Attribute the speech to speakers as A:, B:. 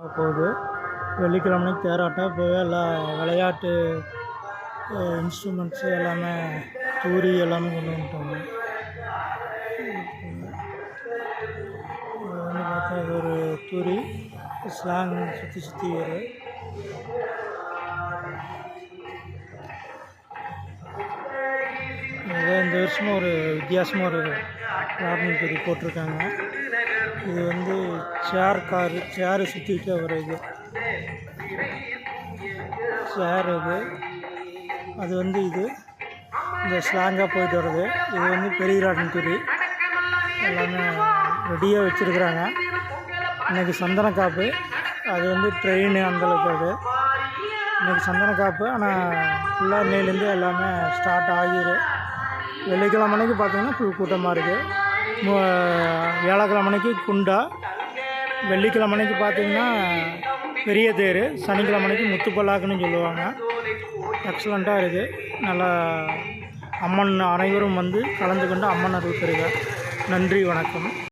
A: போகுது. வெள்ளிக்கிழமை தேராட்டம். இப்போவே எல்லா விளையாட்டு இன்ஸ்ட்ருமெண்ட்ஸு எல்லாமே தூரி எல்லாமே கொண்டு வந்துட்டாங்க. இது வந்து பார்த்தா இது ஒரு தூரி ஸ்லாங் சுற்றி சுற்றி வரும் இந்த வருஷமும் ஒரு வித்தியாசமாக ஒரு ராட்னம் தூரி போட்டிருக்காங்க. இது வந்து சேர் காரு சேரு சுற்றிட்டு ஒரு இது. சேர் இது. அது வந்து இது. இந்த ஸ்லாங்காக போயிட்டு வருது. இது வந்து பெரிய ராட்னம் எல்லாமே ரெடியாக வச்சுருக்குறாங்க. இன்றைக்கி சந்தன காப்பு. அது வந்து ட்ரெயின் அந்தளவுக்கு அது. இன்றைக்கி சந்தன காப்பு. ஆனால் ஃபுல்லாக இன்னையிலேருந்து எல்லாமே ஸ்டார்ட் ஆகிடும் வெள்ளிக்கிழமை அன்னைக்கு பார்த்திங்கன்னா ஃபுல் கூட்டமாக இருக்குது மு- குண்டா வெள்ளிக்கிழமை அன்னைக்கு பார்த்தீங்கன்னா பெரிய தேர் சனிக்கிழமை முத்துப்பல்லாக்குன்னு சொல்லுவாங்க. எக்ஸலண்ட்டாக இருக்குது நல்லா அம்மன் அனைவரும் வந்து கலந்து கொண்டு அம்மன் அருள் பெறுக நன்றி வணக்கம்.